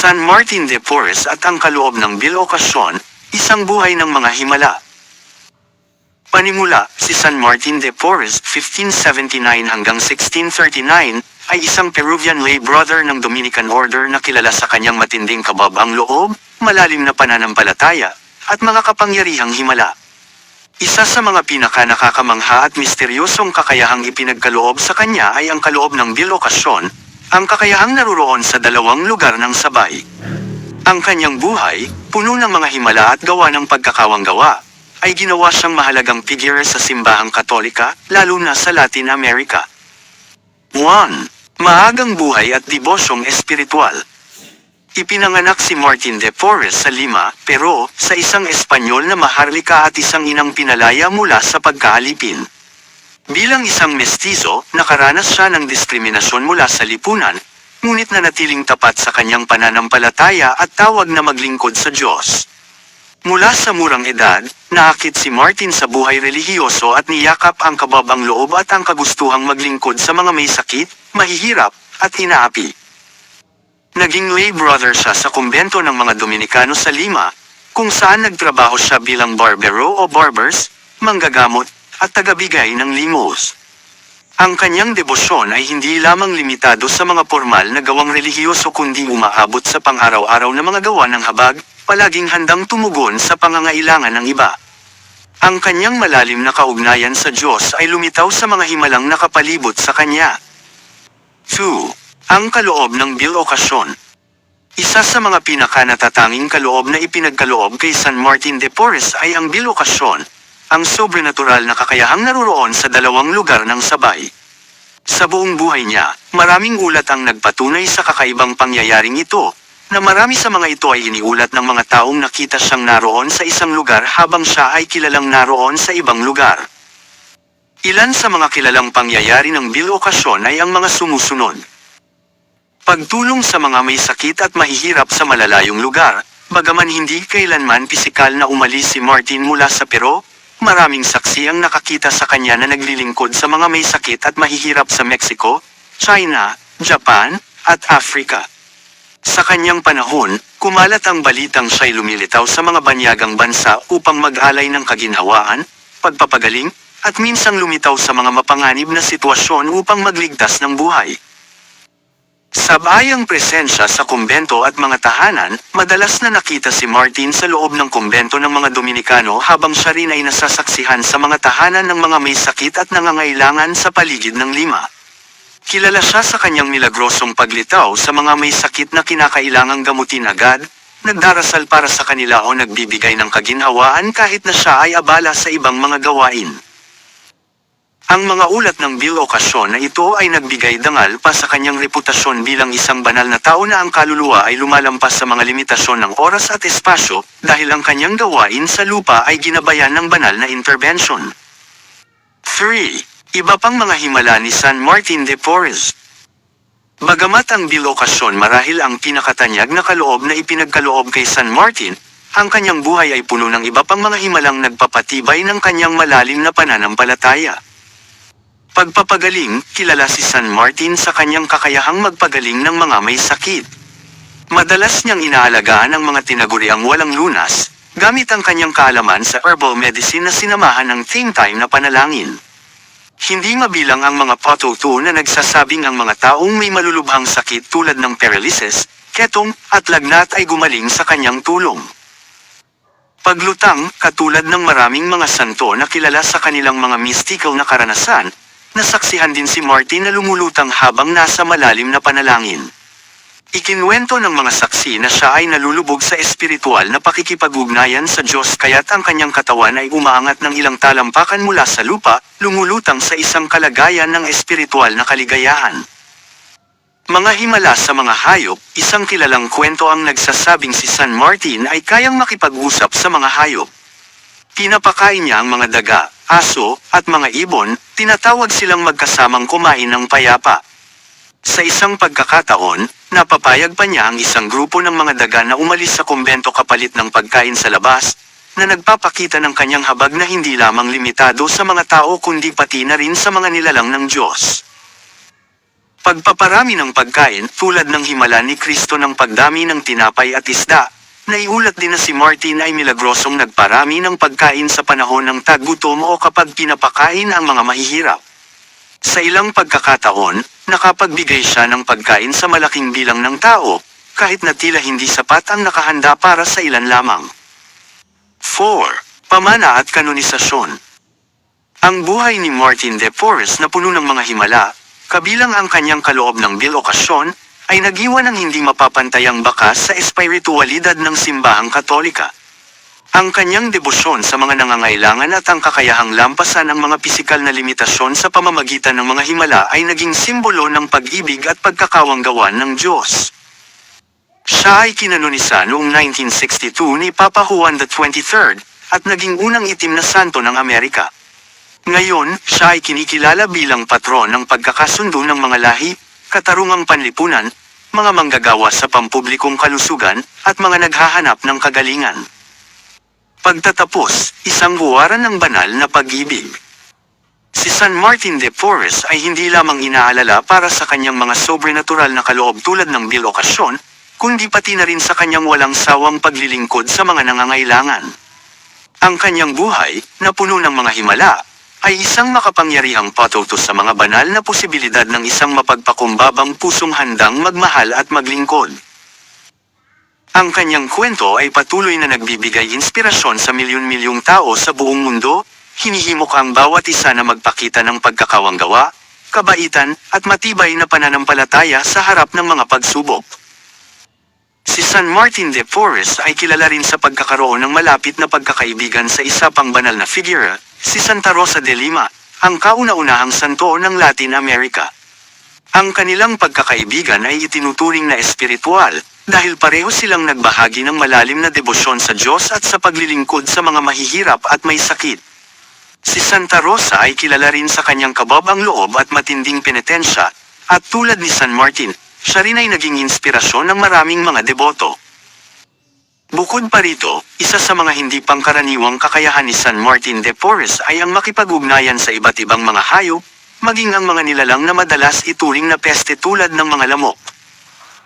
San Martin de Porres at ang kaloob ng Bill Ocasio, isang buhay ng mga himala. Panimula, si San Martin de Porres 1579 hanggang 1639 ay isang Peruvian lay brother ng Dominican Order na kilala sa kanyang matinding kababang loob, malalim na pananampalataya, at mga kapangyarihang himala. Isa sa mga pinaka nakakamangha at misteryosong kakayahang ipinagkaloob sa kanya ay ang kaloob ng Bill Ocasio, ang kakayahang naruroon sa dalawang lugar ng sabay. Ang kanyang buhay, puno ng mga himala at gawa ng pagkakawang gawa, ay ginawa siyang mahalagang figure sa simbahang katolika, lalo na sa Latin America. 1. Maagang buhay at debosyong espiritual. Ipinanganak si Martin de Porres sa Lima, Peru, sa isang Espanyol na maharlika at isang inang pinalaya mula sa pagkaalipin. Bilang isang mestizo, nakaranas siya ng diskriminasyon mula sa lipunan, ngunit nanatiling tapat sa kanyang pananampalataya at tawag na maglingkod sa Diyos. Mula sa murang edad, naakit si Martin sa buhay relihiyoso at niyakap ang kababang loob at ang kagustuhang maglingkod sa mga may sakit, mahihirap, at inaapi. Naging lay brother siya sa kumbento ng mga Dominikano sa Lima, kung saan nagtrabaho siya bilang barbero o barbers, manggagamot, at tagabigay ng limos. Ang kanyang debosyon ay hindi lamang limitado sa mga formal na gawang relihiyoso kundi umaabot sa pang-araw-araw na mga gawa ng habag, palaging handang tumugon sa pangangailangan ng iba. Ang kanyang malalim na kaugnayan sa Diyos ay lumitaw sa mga himalang nakapalibot sa kanya. 2. Ang kaloob ng Bill Ocasio Isa sa mga pinakanatatanging kaloob na ipinagkaloob kay San Martin de Porres ay ang Bill Ocasio, ang sobrenatural na kakayahang naruroon sa dalawang lugar ng sabay. Sa buong buhay niya, maraming ulat ang nagpatunay sa kakaibang pangyayaring ito, na marami sa mga ito ay iniulat ng mga taong nakita siyang naroon sa isang lugar habang siya ay kilalang naroon sa ibang lugar. Ilan sa mga kilalang pangyayari ng Bill Ocasio ay ang mga sumusunod. Pagtulong sa mga may sakit at mahihirap sa malalayong lugar, bagaman hindi kailanman pisikal na umalis si Martin mula sa Peru, maraming saksi ang nakakita sa kanya na naglilingkod sa mga may sakit at mahihirap sa Mexico, China, Japan, at Africa. Sa kanyang panahon, kumalat ang balitang siya'y lumilitaw sa mga banyagang bansa upang mag-alay ng kaginhawaan, pagpapagaling, at minsang lumitaw sa mga mapanganib na sitwasyon upang magligtas ng buhay. Sa bayang presensya sa kumbento at mga tahanan, madalas na nakita si Martin sa loob ng kumbento ng mga Dominikano habang siya rin ay nasasaksihan sa mga tahanan ng mga may sakit at nangangailangan sa paligid ng lima. Kilala siya sa kanyang milagrosong paglitaw sa mga may sakit na kinakailangang gamutin agad, nagdarasal para sa kanila o nagbibigay ng kaginhawaan kahit na siya ay abala sa ibang mga gawain. Ang mga ulat ng Bill Ocasio na ito ay nagbigay dangal pa sa kanyang reputasyon bilang isang banal na tao na ang kaluluwa ay lumalampas sa mga limitasyon ng oras at espasyo dahil ang kanyang gawain sa lupa ay ginabayan ng banal na intervention. 3. Iba pang mga himala ni San Martin de Porres Bagamat ang Bill Ocasio marahil ang pinakatanyag na kaloob na ipinagkaloob kay San Martin, ang kanyang buhay ay puno ng iba pang mga himalang nagpapatibay ng kanyang malalim na pananampalataya. Pagpapagaling, kilala si San Martin sa kanyang kakayahang magpagaling ng mga may sakit. Madalas niyang inaalagaan ang mga tinaguriang walang lunas, gamit ang kanyang kaalaman sa herbal medicine na sinamahan ng think time na panalangin. Hindi mabilang ang mga photo na nagsasabing ang mga taong may malulubhang sakit tulad ng paralysis, ketong, at lagnat ay gumaling sa kanyang tulong. Paglutang, katulad ng maraming mga santo na kilala sa kanilang mga mystical na karanasan, nasaksihan din si Martin na lumulutang habang nasa malalim na panalangin. Ikinwento ng mga saksi na siya ay nalulubog sa espiritual na pakikipag-ugnayan sa Diyos kaya't ang kanyang katawan ay umaangat ng ilang talampakan mula sa lupa, lumulutang sa isang kalagayan ng espiritual na kaligayahan. Mga himala sa mga hayop, isang kilalang kwento ang nagsasabing si San Martin ay kayang makipag-usap sa mga hayop. Pinapakain niya ang mga daga, aso, at mga ibon, tinatawag silang magkasamang kumain ng payapa. Sa isang pagkakataon, napapayag pa niya ang isang grupo ng mga daga na umalis sa kumbento kapalit ng pagkain sa labas, na nagpapakita ng kanyang habag na hindi lamang limitado sa mga tao kundi pati na rin sa mga nilalang ng Diyos. Pagpaparami ng pagkain tulad ng himala ni Kristo ng pagdami ng tinapay at isda, naiulat din na si Martin ay milagrosong nagparami ng pagkain sa panahon ng taggutom o kapag pinapakain ang mga mahihirap. Sa ilang pagkakataon, nakapagbigay siya ng pagkain sa malaking bilang ng tao, kahit na tila hindi sapat ang nakahanda para sa ilan lamang. 4. Pamana at kanonisasyon Ang buhay ni Martin de Porres na puno ng mga himala, kabilang ang kanyang kaloob ng bil okasyon, ay nagiwan ng hindi mapapantayang bakas sa espiritualidad ng simbahang katolika. Ang kanyang debosyon sa mga nangangailangan at ang kakayahang lampasan ang mga pisikal na limitasyon sa pamamagitan ng mga himala ay naging simbolo ng pag-ibig at pagkakawanggawan ng Diyos. Siya ay kinanonisa noong 1962 ni Papa Juan XXIII at naging unang itim na santo ng Amerika. Ngayon, siya ay kinikilala bilang patron ng pagkakasundo ng mga lahi, katarungang panlipunan, mga manggagawa sa pampublikong kalusugan, at mga naghahanap ng kagalingan. Pagtatapos, isang buwaran ng banal na pag-ibig. Si San Martin de Porres ay hindi lamang inaalala para sa kanyang mga sobrenatural na kaloob tulad ng bil okasyon, kundi pati na rin sa kanyang walang sawang paglilingkod sa mga nangangailangan. Ang kanyang buhay, na puno ng mga himala, ay isang makapangyarihang patutos sa mga banal na posibilidad ng isang mapagpakumbabang pusong handang magmahal at maglingkod. Ang kanyang kwento ay patuloy na nagbibigay inspirasyon sa milyon-milyong tao sa buong mundo, hinihimok ang bawat isa na magpakita ng pagkakawanggawa, kabaitan, at matibay na pananampalataya sa harap ng mga pagsubok. Si San Martin de Porres ay kilala rin sa pagkakaroon ng malapit na pagkakaibigan sa isa pang banal na figura, si Santa Rosa de Lima, ang kauna-unahang santo ng Latin America. Ang kanilang pagkakaibigan ay itinuturing na espiritual, dahil pareho silang nagbahagi ng malalim na debosyon sa Diyos at sa paglilingkod sa mga mahihirap at may sakit. Si Santa Rosa ay kilala rin sa kanyang kababang loob at matinding penitensya, at tulad ni San Martin, siya rin ay naging inspirasyon ng maraming mga deboto. Bukod pa rito, isa sa mga hindi pangkaraniwang kakayahan ni San Martin de Porres ay ang makipag-ugnayan sa iba't ibang mga hayop, maging ang mga nilalang na madalas ituring na peste tulad ng mga lamok.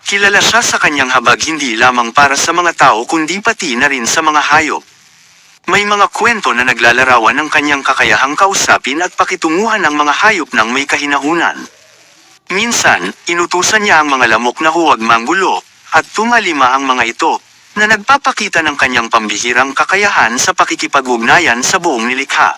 Kilala siya sa kanyang habag hindi lamang para sa mga tao kundi pati na rin sa mga hayop. May mga kwento na naglalarawan ng kanyang kakayahang kausapin at pakitunguhan ang mga hayop ng may kahinahunan. Minsan, inutusan niya ang mga lamok na huwag manggulo, at tumalima ang mga ito, na nagpapakita ng kanyang pambihirang kakayahan sa pakikipag-ugnayan sa buong nilikha.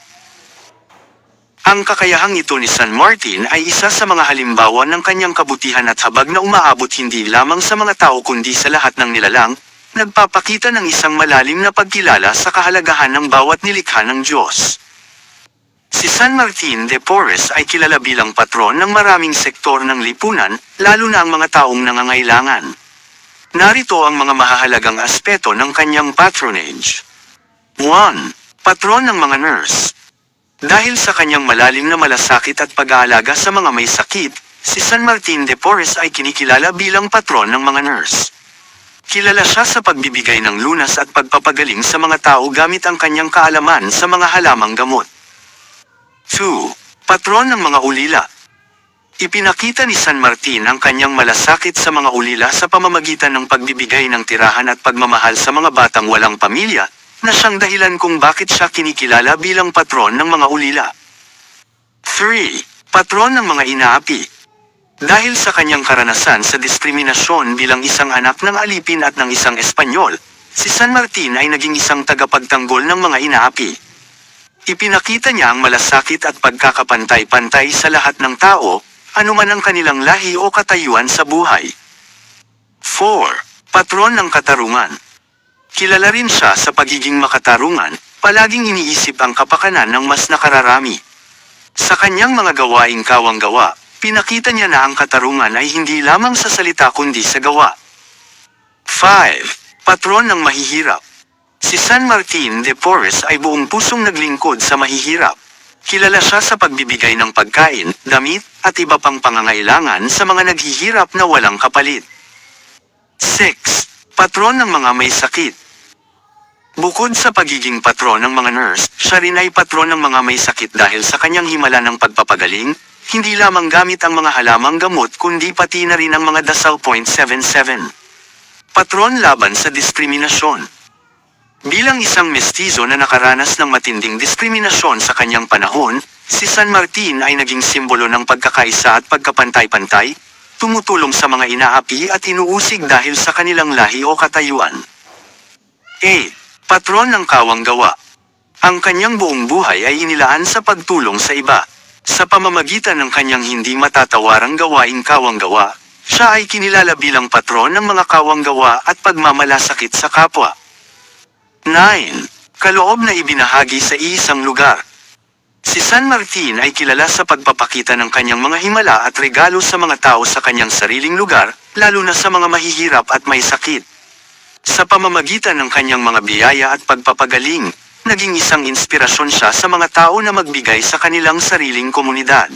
Ang kakayahang ito ni San Martin ay isa sa mga halimbawa ng kanyang kabutihan at habag na umaabot hindi lamang sa mga tao kundi sa lahat ng nilalang, nagpapakita ng isang malalim na pagkilala sa kahalagahan ng bawat nilikha ng Diyos. Si San Martin de Porres ay kilala bilang patron ng maraming sektor ng lipunan, lalo na ang mga taong nangangailangan. Narito ang mga mahahalagang aspeto ng kanyang patronage. 1. Patron ng mga nurse. Dahil sa kanyang malalim na malasakit at pag-aalaga sa mga may sakit, si San Martin de Porres ay kinikilala bilang patron ng mga nurse. Kilala siya sa pagbibigay ng lunas at pagpapagaling sa mga tao gamit ang kanyang kaalaman sa mga halamang gamot. 2. Patron ng mga ulila. Ipinakita ni San Martin ang kanyang malasakit sa mga ulila sa pamamagitan ng pagbibigay ng tirahan at pagmamahal sa mga batang walang pamilya, na siyang dahilan kung bakit siya kinikilala bilang patron ng mga ulila. 3. Patron ng mga inaapi. Dahil sa kanyang karanasan sa diskriminasyon bilang isang anak ng alipin at ng isang Espanyol, si San Martin ay naging isang tagapagtanggol ng mga inaapi. Ipinakita niya ang malasakit at pagkakapantay-pantay sa lahat ng tao, anuman ang kanilang lahi o katayuan sa buhay. 4. Patron ng katarungan. Kilala rin siya sa pagiging makatarungan, palaging iniisip ang kapakanan ng mas nakararami. Sa kanyang mga gawaing kawang-gawa, pinakita niya na ang katarungan ay hindi lamang sa salita kundi sa gawa. 5. Patron ng mahihirap. Si San Martin de Porres ay buong pusong naglingkod sa mahihirap. Kilala siya sa pagbibigay ng pagkain, damit, at iba pang pangangailangan sa mga naghihirap na walang kapalit. 6. Patron ng mga may sakit. Bukod sa pagiging patron ng mga nurse, siya rin ay patron ng mga may sakit dahil sa kanyang himala ng pagpapagaling, hindi lamang gamit ang mga halamang gamot kundi pati na rin ang mga dasal .77. Patron laban sa diskriminasyon. Bilang isang mestizo na nakaranas ng matinding diskriminasyon sa kanyang panahon, si San Martin ay naging simbolo ng pagkakaisa at pagkapantay-pantay, tumutulong sa mga inaapi at inuusig dahil sa kanilang lahi o katayuan. A. Patron ng kawang gawa. Ang kanyang buong buhay ay inilaan sa pagtulong sa iba. Sa pamamagitan ng kanyang hindi matatawarang gawaing kawang gawa, siya ay kinilala bilang patron ng mga kawang gawa at pagmamalasakit sa kapwa. 9. Kaloob na ibinahagi sa iisang lugar. Si San Martin ay kilala sa pagpapakita ng kanyang mga himala at regalo sa mga tao sa kanyang sariling lugar, lalo na sa mga mahihirap at may sakit. Sa pamamagitan ng kanyang mga biyaya at pagpapagaling, naging isang inspirasyon siya sa mga tao na magbigay sa kanilang sariling komunidad.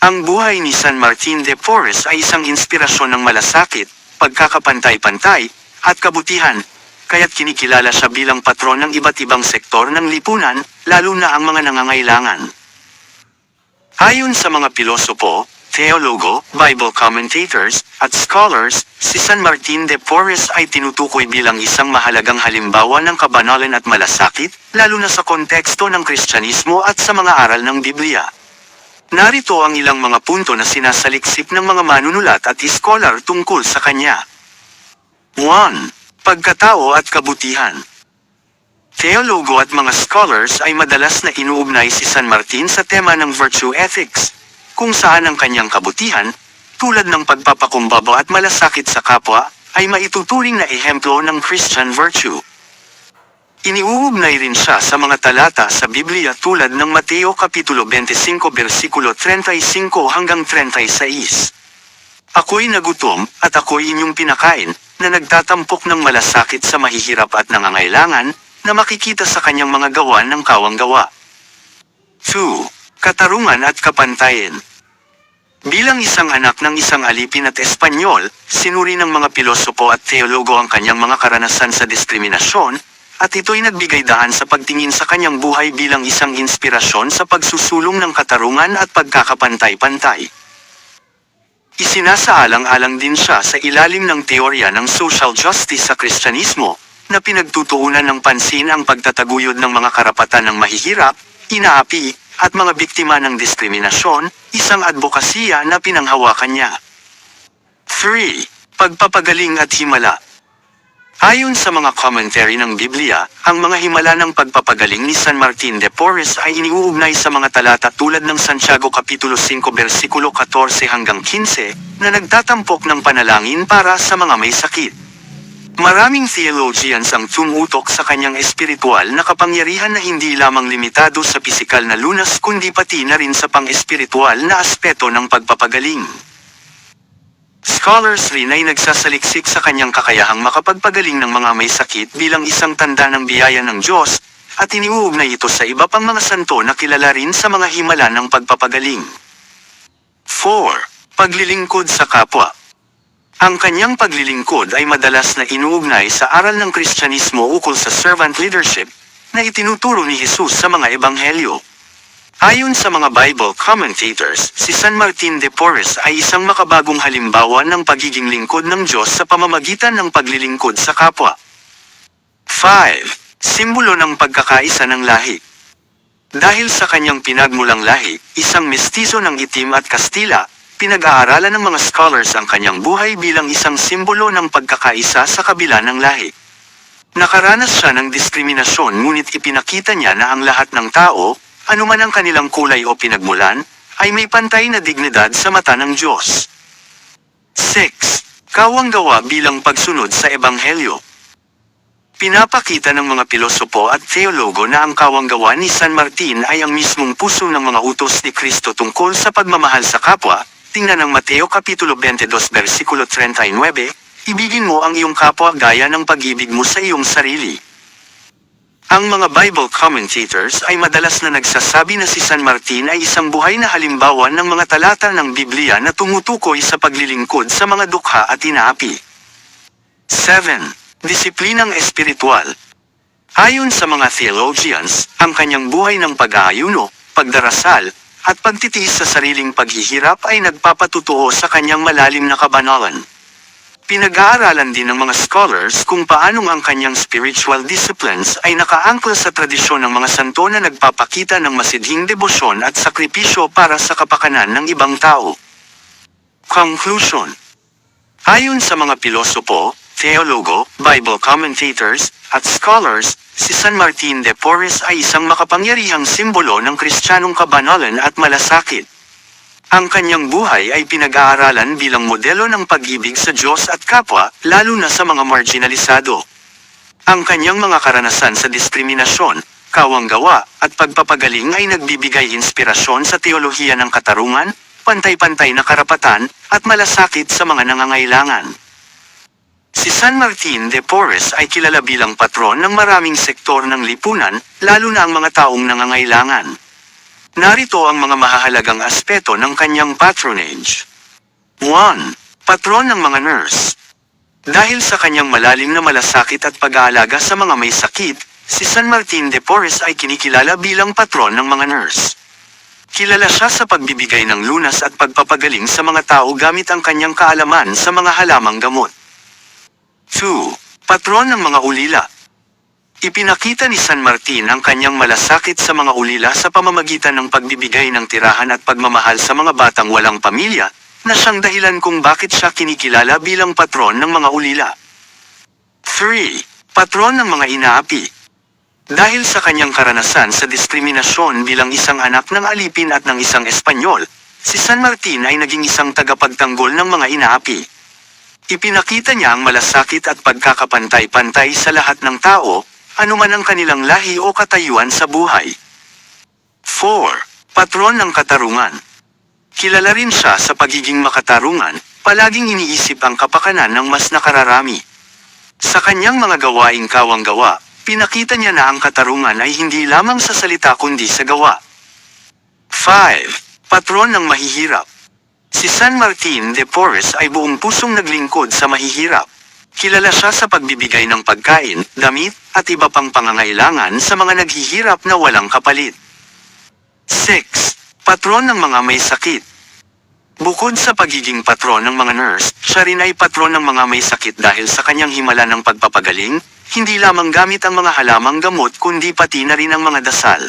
Ang buhay ni San Martin de Porres ay isang inspirasyon ng malasakit, pagkakapantay-pantay, at kabutihan, kaya't kinikilala siya bilang patron ng iba't ibang sektor ng lipunan, lalo na ang mga nangangailangan. Ayon sa mga pilosopo, teologo, Bible commentators, at scholars, si San Martin de Porres ay tinutukoy bilang isang mahalagang halimbawa ng kabanalan at malasakit, lalo na sa konteksto ng Kristyanismo at sa mga aral ng Biblia. Narito ang ilang mga punto na sinasaliksik ng mga manunulat at iskolar tungkol sa kanya. 1. Pagkatao at kabutihan. Teologo at mga scholars ay madalas na inuugnay si San Martin sa tema ng virtue ethics, kung saan ang kanyang kabutihan, tulad ng pagpapakumbaba at malasakit sa kapwa, ay maituturing na ehemplo ng Christian virtue. Iniuugnay rin siya sa mga talata sa Biblia tulad ng Mateo Kapitulo 25 versikulo 35 hanggang 36. Ako'y nagutom, at ako'y inyong pinakain, na nagtatampok ng malasakit sa mahihirap at nangangailangan, na makikita sa kanyang mga gawa ng kawang gawa. 2. Katarungan at kapantayan. Bilang isang anak ng isang alipin at Espanyol, sinuri ng mga pilosopo at teologo ang kanyang mga karanasan sa diskriminasyon, at ito'y nagbigay daan sa pagtingin sa kanyang buhay bilang isang inspirasyon sa pagsusulong ng katarungan at pagkakapantay-pantay. Isinasaalang-alang din siya sa ilalim ng teorya ng social justice sa Kristyanismo, na pinagtutuunan ng pansin ang pagtataguyod ng mga karapatan ng mahihirap, inaapi, at mga biktima ng diskriminasyon, isang advokasya na pinanghawakan niya. 3. Pagpapagaling at himala. Ayon sa mga commentary ng Biblia, ang mga himala ng pagpapagaling ni San Martin de Porres ay iniuugnay sa mga talata tulad ng Santiago Kapitulo 5 versikulo 14 hanggang 15, na nagtatampok ng panalangin para sa mga may sakit. Maraming theologians ang tumutok sa kanyang espiritual na kapangyarihan na hindi lamang limitado sa pisikal na lunas kundi pati na rin sa pang-espiritual na aspeto ng pagpapagaling. Scholars rin ay nagsasaliksik sa kanyang kakayahang makapagpagaling ng mga may sakit bilang isang tanda ng biyaya ng Diyos, at iniuugnay ito sa iba pang mga santo na kilala rin sa mga himala ng pagpapagaling. 4. Paglilingkod sa kapwa. Ang kanyang paglilingkod ay madalas na inuugnay sa aral ng Kristyanismo ukol sa servant leadership, na itinuturo ni Jesus sa mga ebanghelyo. Ayon sa mga Bible commentators, si San Martin de Porres ay isang makabagong halimbawa ng pagiging lingkod ng Diyos sa pamamagitan ng paglilingkod sa kapwa. 5. Simbolo ng pagkakaisa ng lahi. Dahil sa kanyang pinagmulang lahi, isang mestizo ng itim at Kastila, pinag-aaralan ng mga scholars ang kanyang buhay bilang isang simbolo ng pagkakaisa sa kabila ng lahi. Nakaranas siya ng diskriminasyon ngunit ipinakita niya na ang lahat ng tao, anuman ang kanilang kulay o pinagmulan, ay may pantay na dignidad sa mata ng Diyos. 6. Kawang gawa bilang pagsunod sa Ebanghelyo. Pinapakita ng mga pilosopo at teologo na ang kawang gawa ni San Martin ay ang mismong puso ng mga utos ni Kristo tungkol sa pagmamahal sa kapwa, tingnan ng Mateo Kapitulo 22 versikulo 39, ibigin mo ang iyong kapwa gaya ng pag-ibig mo sa iyong sarili. Ang mga Bible commentators ay madalas na nagsasabi na si San Martin ay isang buhay na halimbawa ng mga talata ng Biblia na tumutukoy sa paglilingkod sa mga dukha at inaapi. 7. Disiplinang espiritual. Ayon sa mga theologians, ang kanyang buhay ng pag-aayuno, pagdarasal, at pagtitiis sa sariling paghihirap ay nagpapatutuo sa kanyang malalim na kabanalan. Pinag-aaralan din ng mga scholars kung paanong ang kanyang spiritual disciplines ay nakaangkla sa tradisyon ng mga santo na nagpapakita ng masidhing debosyon at sakripisyo para sa kapakanan ng ibang tao. Conclusion Ayon sa mga pilosopo, teologo, Bible commentators, at scholars, si San Martin de Porres ay isang makapangyarihang simbolo ng kristyanong kabanalan at malasakit. Ang kanyang buhay ay pinag-aaralan bilang modelo ng pag-ibig sa Diyos at kapwa, lalo na sa mga marginalisado. Ang kanyang mga karanasan sa diskriminasyon, kawanggawa, at pagpapagaling ay nagbibigay inspirasyon sa teolohiya ng katarungan, pantay-pantay na karapatan, at malasakit sa mga nangangailangan. Si San Martin de Porres ay kilala bilang patron ng maraming sektor ng lipunan, lalo na ang mga taong nangangailangan. Narito ang mga mahahalagang aspeto ng kanyang patronage. 1. Patron ng mga nurse. Dahil sa kanyang malalim na malasakit at pag-aalaga sa mga may sakit, si San Martin de Porres ay kinikilala bilang patron ng mga nurse. Kilala siya sa pagbibigay ng lunas at pagpapagaling sa mga tao gamit ang kanyang kaalaman sa mga halamang gamot. 2. Patron ng mga ulila. Ipinakita ni San Martin ang kanyang malasakit sa mga ulila sa pamamagitan ng pagbibigay ng tirahan at pagmamahal sa mga batang walang pamilya, na siyang dahilan kung bakit siya kinikilala bilang patron ng mga ulila. 3. Patron ng mga inaapi. Dahil sa kanyang karanasan sa diskriminasyon bilang isang anak ng alipin at ng isang Espanyol, si San Martin ay naging isang tagapagtanggol ng mga inaapi. Ipinakita niya ang malasakit at pagkakapantay-pantay sa lahat ng tao, anuman ang kanilang lahi o katayuan sa buhay. 4. Patron ng katarungan. Kilala rin siya sa pagiging makatarungan, palaging iniisip ang kapakanan ng mas nakararami. Sa kanyang mga gawaing kawang-gawa, pinakita niya na ang katarungan ay hindi lamang sa salita kundi sa gawa. 5. Patron ng mahihirap. Si San Martin de Porres ay buong pusong naglingkod sa mahihirap. Kilala siya sa pagbibigay ng pagkain, damit, at iba pang pangangailangan sa mga naghihirap na walang kapalit. 6. Patron ng mga may sakit. Bukod sa pagiging patron ng mga nurse, siya rin ay patron ng mga may sakit dahil sa kanyang himala ng pagpapagaling, hindi lamang gamit ang mga halamang gamot kundi pati na rin ang mga dasal.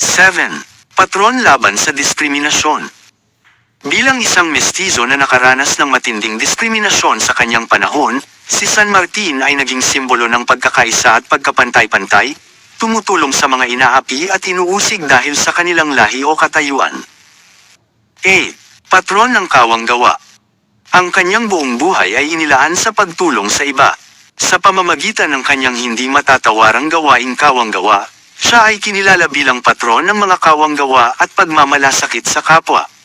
7. Patron laban sa diskriminasyon. Bilang isang mestizo na nakaranas ng matinding diskriminasyon sa kanyang panahon, si San Martin ay naging simbolo ng pagkakaisa at pagkapantay-pantay, tumutulong sa mga inaapi at inuusig dahil sa kanilang lahi o katayuan. 8. Patron ng kawang gawa. Ang kanyang buong buhay ay inilaan sa pagtulong sa iba. Sa pamamagitan ng kanyang hindi matatawarang gawaing kawang gawa, siya ay kinilala bilang patron ng mga kawang gawa at pagmamalasakit sa kapwa.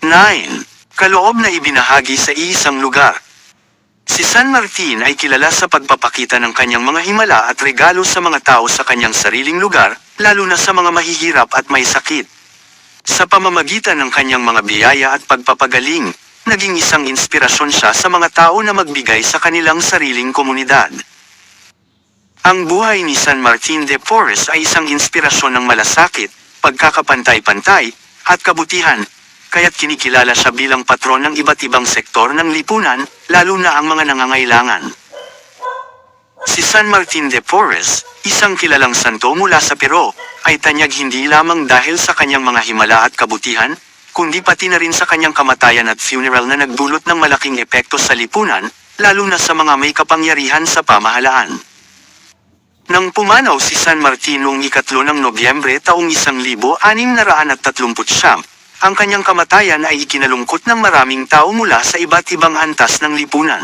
9. Kaloob na ibinahagi sa iisang lugar. Si San Martin ay kilala sa pagpapakita ng kanyang mga himala at regalo sa mga tao sa kanyang sariling lugar, lalo na sa mga mahihirap at may sakit. Sa pamamagitan ng kanyang mga biyaya at pagpapagaling, naging isang inspirasyon siya sa mga tao na magbigay sa kanilang sariling komunidad. Ang buhay ni San Martin de Porres ay isang inspirasyon ng malasakit, pagkakapantay-pantay, at kabutihan, kaya't kinikilala siya bilang patron ng iba't ibang sektor ng lipunan, lalo na ang mga nangangailangan. Si San Martin de Porres, isang kilalang santo mula sa Peru, ay tanyag hindi lamang dahil sa kanyang mga himala at kabutihan, kundi pati na rin sa kanyang kamatayan at funeral na nagdulot ng malaking epekto sa lipunan, lalo na sa mga may kapangyarihan sa pamahalaan. Nang pumanaw si San Martin noong ikatlo ng Nobyembre taong 1639, ang kanyang kamatayan ay ikinalungkot ng maraming tao mula sa iba't ibang antas ng lipunan.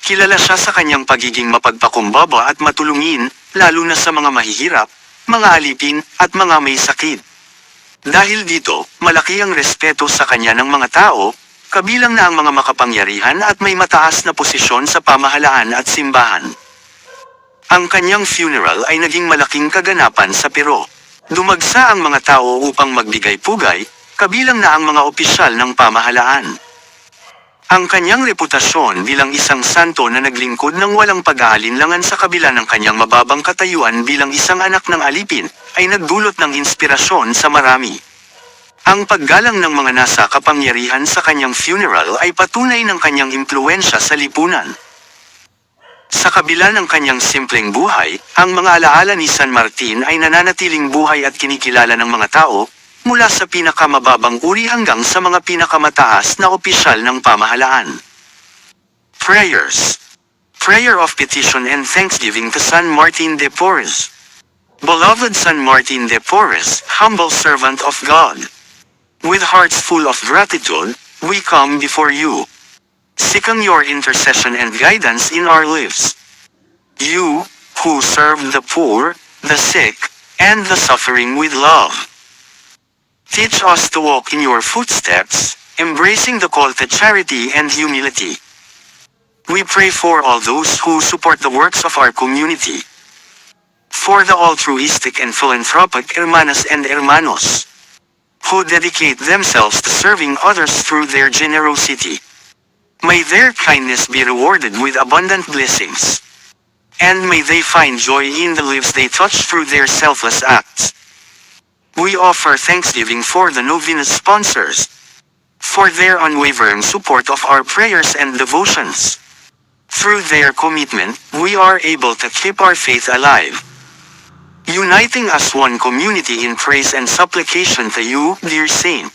Kilala siya sa kanyang pagiging mapagpakumbaba at matulungin, lalo na sa mga mahihirap, mga alipin, at mga may sakit. Dahil dito, malaki ang respeto sa kanya ng mga tao, kabilang na ang mga makapangyarihan at may mataas na posisyon sa pamahalaan at simbahan. Ang kanyang funeral ay naging malaking kaganapan sa Peru. Dumagsa ang mga tao upang magbigay pugay, kabilang na ang mga opisyal ng pamahalaan. Ang kanyang reputasyon bilang isang santo na naglingkod ng walang pag-aalinlangan sa kabila ng kanyang mababang katayuan bilang isang anak ng alipin, ay nagdulot ng inspirasyon sa marami. Ang paggalang ng mga nasa kapangyarihan sa kanyang funeral ay patunay ng kanyang impluensya sa lipunan. Sa kabila ng kanyang simpleng buhay, ang mga alaala ni San Martin ay nananatiling buhay at kinikilala ng mga tao, mula sa pinakamababang uri hanggang sa mga pinakamataas na opisyal ng pamahalaan. Prayers Prayer of Petition and Thanksgiving to San Martin de Porres Beloved San Martin de Porres, humble servant of God. With hearts full of gratitude, we come before you. Seeking your intercession and guidance in our lives. You, who serve the poor, the sick, and the suffering with love. Teach us to walk in your footsteps, embracing the call to charity and humility. We pray for all those who support the works of our community. For the altruistic and philanthropic hermanas and hermanos who dedicate themselves to serving others through their generosity. May their kindness be rewarded with abundant blessings. And may they find joy in the lives they touch through their selfless acts. We offer thanksgiving for the Novenas sponsors, for their unwavering support of our prayers and devotions. Through their commitment, we are able to keep our faith alive. Uniting as one community in praise and supplication to you, dear Saint.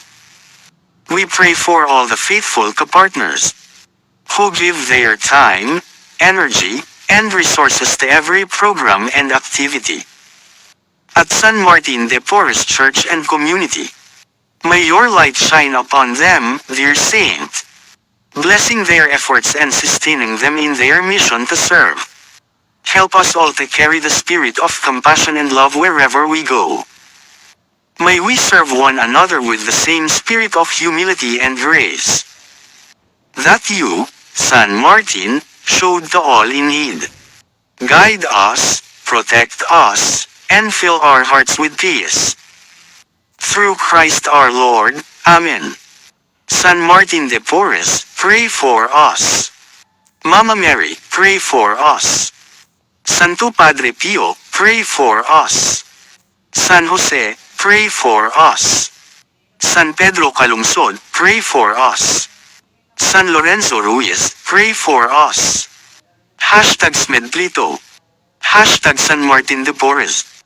We pray for all the faithful partners who give their time, energy, and resources to every program and activity. At San Martin de Porres Church and Community. May your light shine upon them, dear Saint, blessing their efforts and sustaining them in their mission to serve. Help us all to carry the spirit of compassion and love wherever we go. May we serve one another with the same spirit of humility and grace. That you, San Martin, showed to all in need. Guide us, protect us, and fill our hearts with peace. Through Christ our Lord, Amen. San Martin de Porres, pray for us. Mama Mary, pray for us. Santo Padre Pio, pray for us. San Jose, pray for us. San Pedro Calungsod, pray for us. San Lorenzo Ruiz, pray for us. Hashtag Smedplito. Hashtag San Martin de Porres.